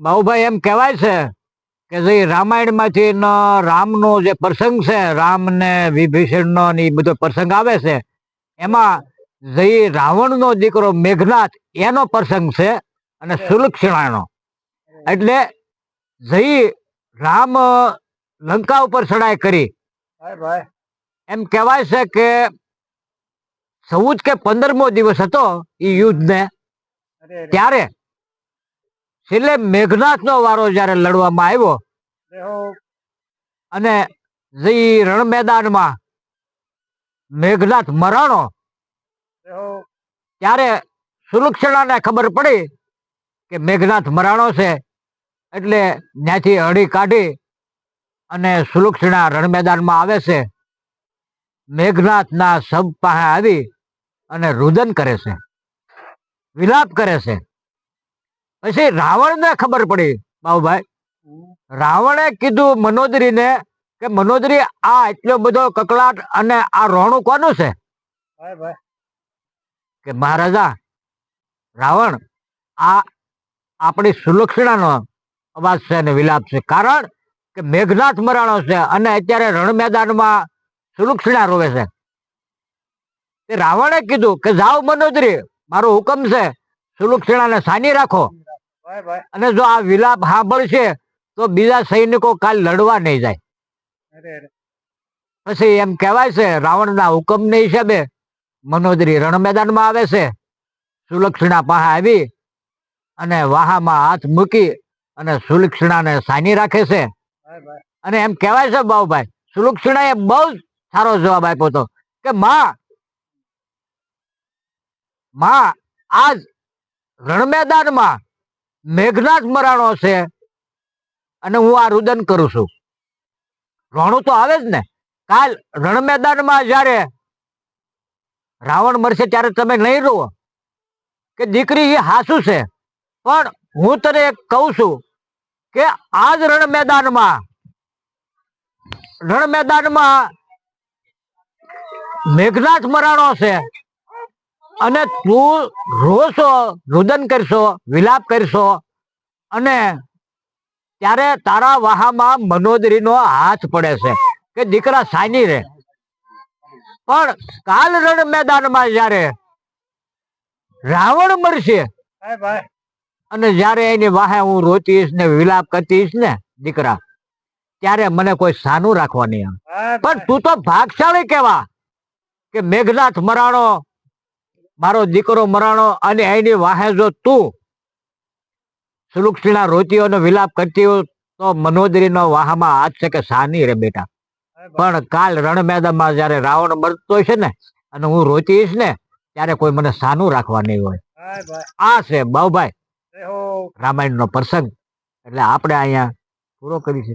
બાબુભાઈ એમ કહેવાય છે કે જે રામાયણમાંથી રામનો જે પ્રસંગ છે રામ ને વિભીષણનો ને ઈ બધો પ્રસંગ આવે છે એમાં જે રાવણનો દીકરો મેઘનાથ એનો પ્રસંગ છે અને સુલક્ષણાનો. એટલે જઈ રામ લંકા ઉપર ચડાઈ કરી. એમ કહેવાય છે કે ચૌદ કે પંદરમો દિવસ હતો એ યુદ્ધ ને ત્યારે છેલ્લે મેઘનાથ નો વારો જયારે લડવામાં આવ્યો અને જે રણ મેદાનમાં મેઘનાથ મરાણો ત્યારે સુલક્ષણાને ખબર પડી કે મેઘનાથ મરાણો છે એટલે ત્યાંથી હળી કાઢી અને સુલક્ષણા રણ મેદાનમાં આવે છે. મેઘનાથના સબ પાસે આવી અને રુદન કરે છે. વિલાપ કરે છે. પછી રાવણને ખબર પડી બાબુભાઈ. રાવણે કીધું મનોદરીને કે મનોદરી આ એટલો બધો કકલાટ અને આ રોણું કોનું છે? કે મહારાજા રાવણ આ આપણી સુલક્ષણાનો અવાજ છે અને વિલાપ છે. કારણ કે મેઘનાથ મરાણો છે અને અત્યારે રણ મેદાનમાં સુલક્ષણા રોવે છે. તે રાવણે કીધું કે જાઓ મનોદરી મારો હુકમ છે સુલક્ષણાને સાની રાખો. અને જો આ વિલાપ સાંભળશે તો બીજા સૈનિકો કાલ લડવા નહીં જાય. પછી એમ કહેવાય છે રાવણના હુકમને હિસાબે મનોદરી રણ મેદાનમાં આવે છે. સુલક્ષણા પાસે આવી અને વાહામાં હાથ મૂકી અને સુલક્ષણાને સાની રાખે છે. અને એમ કહેવાય છે બાબુભાઈ સુલક્ષણાએ બહુ સારો જવાબ આપ્યો હતો કે માં માં આજ રણ મેદાનમાં મેઘનાથ મરાણો છે. અને હું આ રુદન કરું છું. રોણું તો આવે જ ને. કાલ રણ મેદાનમાં જ્યારે રાવણ મરશે ત્યારે તમે નહીં રહો. કે દીકરી એ હાસુ છે. પણ હું તને કહું છું કે આજ રણ મેદાનમાં રણ મેદાનમાં મેઘનાથ મરાણો છે. અને તું રોશો રુદન કરશો વિલાપ કરશો. અને ત્યારે તારા વાહામાં મનોદરીનો હાથ પડે છે કે દીકરા સાની રે. પણ કાલ રણ મેદાનમાં જયારે રાવણ મરશે અને જયારે એની વાહે હું રોતીશ ને વિલાપ કરતીશ ને દીકરા ત્યારે મને કોઈ સાનું રાખવાની પણ તું તો ભાગશાળી કેવા કે મેઘનાથ મરાણો મારો દીકરો મરાણો અને એની વાહે જો તું સુલુક્ષીના રોતીઓનો વિલાપ કરતી હોય તો મનોદરીનો વાહમાં હાથ છે કે સાની રે બેટા. પણ કાલ રણ મેદાનમાં જયારે રાવણ મરતો છે ને અને હું રોતીશ ને ત્યારે કોઈ મને સાનું રાખવા નહીં હોય. આ છે બાઉભાઈ. રામાયણ નો પ્રસંગ. એટલે આપણે અહીંયા પૂરો કરી છે